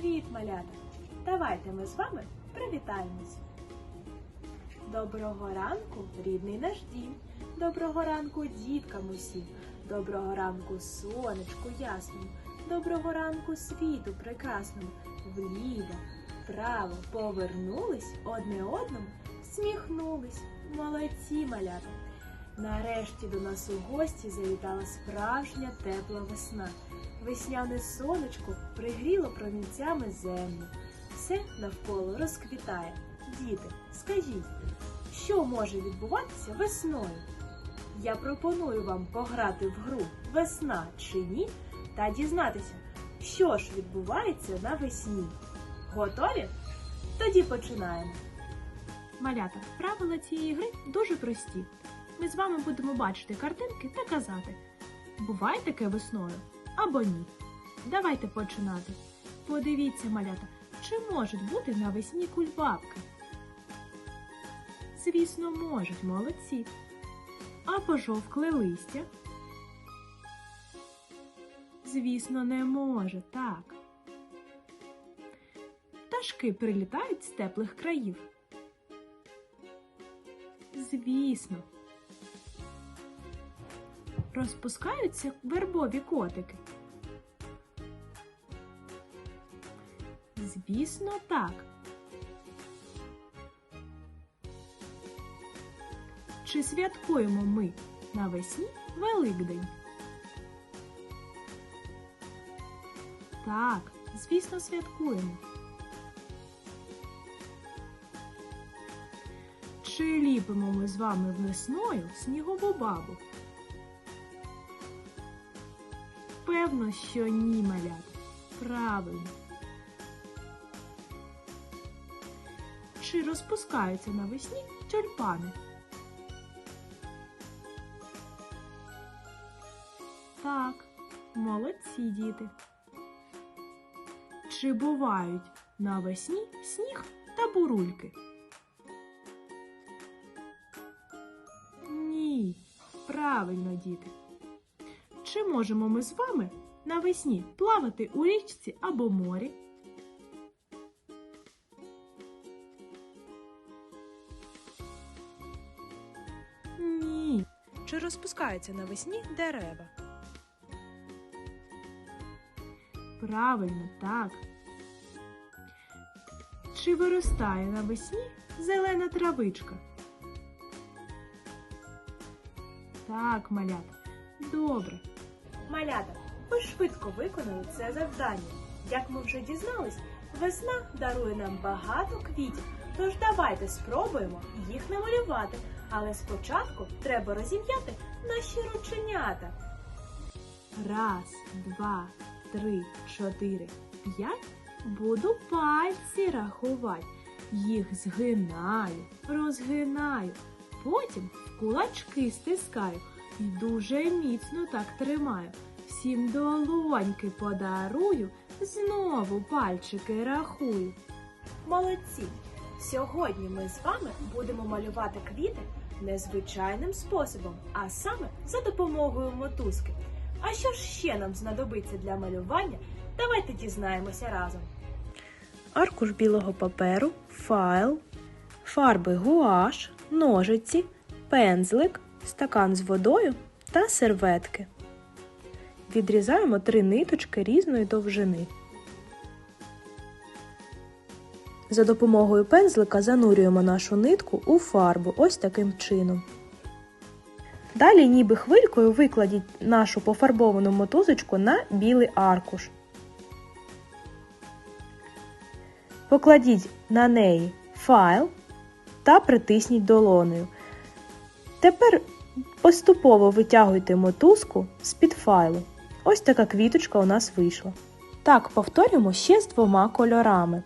Привіт, малята! Давайте ми з вами привітаємось. Доброго ранку, рідний наш дім. Доброго ранку, діткам усім. Доброго ранку, сонечку ясному. Доброго ранку, світу прекрасному. Вліво, вправо повернулись одне одному, сміхнулись. Молодці, малята. Нарешті до нас у гості завітала справжня тепла весна. Весняне сонечко пригріло промінцями землю. Все навколо розквітає. Діти, скажіть, що може відбуватися весною? Я пропоную вам пограти в гру Весна чи ні та дізнатися, що ж відбувається навесні. Готові? Тоді починаємо. Малята, правила цієї гри дуже прості. Ми з вами будемо бачити картинки та казати, буває таке весною або ні. Давайте починати. Подивіться, малята, чи можуть бути навесні кульбабки? Звісно, можуть, молодці. А пожовкле листя? Звісно, не може, так. Пташки прилітають з теплих країв. Звісно. Розпускаються вербові котики. Звісно, так. Чи святкуємо ми навесні Великдень? Так, звісно, святкуємо. Чи ліпимо ми з вами весною снігову бабу? Певно, що ні, малят. Правильно. Чи розпускаються навесні тюльпани? Так, молодці діти. Чи бувають навесні сніг та бурульки? Ні, правильно, діти. Чи можемо ми з вами навесні плавати у річці або морі? Ні. Чи розпускаються навесні дерева? Правильно, так. Чи виростає навесні зелена травичка? Так, малята. Добре. Малята, ви швидко виконали це завдання. Як ми вже дізнались, весна дарує нам багато квітів. Тож давайте спробуємо їх намалювати. Але спочатку треба розім'яти наші рученята. Раз, два, три, чотири, п'ять. Буду пальці рахувати. Їх згинаю, розгинаю. Потім кулачки стискаю дуже міцно так тримаю. Всім долоньки подарую, знову пальчики рахую. Молодці! Сьогодні ми з вами будемо малювати квіти незвичайним способом, а саме за допомогою мотузки. А що ж ще нам знадобиться для малювання? Давайте дізнаємося разом. Аркуш білого паперу, файл, фарби гуаш, ножиці, пензлик, стакан з водою та серветки. Відрізаємо три ниточки різної довжини. За допомогою пензлика занурюємо нашу нитку у фарбу ось таким чином. Далі, ніби хвилькою, викладіть нашу пофарбовану мотузочку на білий аркуш. Покладіть на неї файл та притисніть долонею. Тепер поступово витягуйте мотузку з-під файлу. Ось така квіточка у нас вийшла. Так, повторюємо ще з двома кольорами.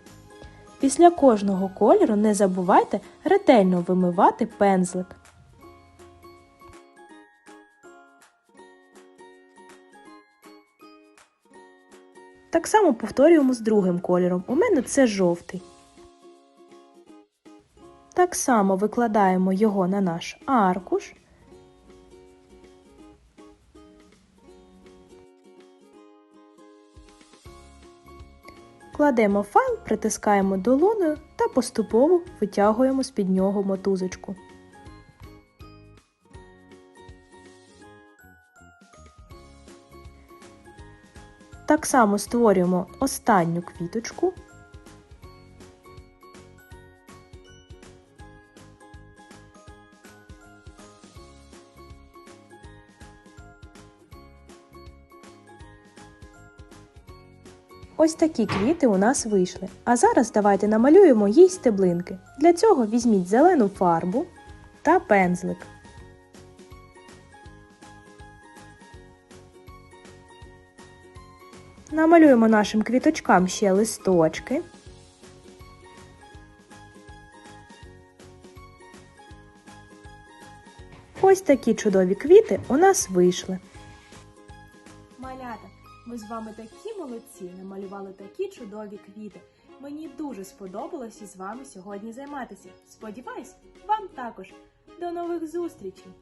Після кожного кольору не забувайте ретельно вимивати пензлик. Так само повторюємо з другим кольором. У мене це жовтий. Так само викладаємо його на наш аркуш. Кладемо файл, притискаємо долоною та поступово витягуємо з-під нього мотузочку. Так само створюємо останню квіточку. Ось такі квіти у нас вийшли. А зараз давайте намалюємо їй стеблинки. Для цього візьміть зелену фарбу та пензлик. Намалюємо нашим квіточкам ще листочки. Ось такі чудові квіти у нас вийшли. Малята, ми з вами такі молодці, намалювали такі чудові квіти. Мені дуже сподобалось із вами сьогодні займатися. Сподіваюсь, вам також. До нових зустрічей!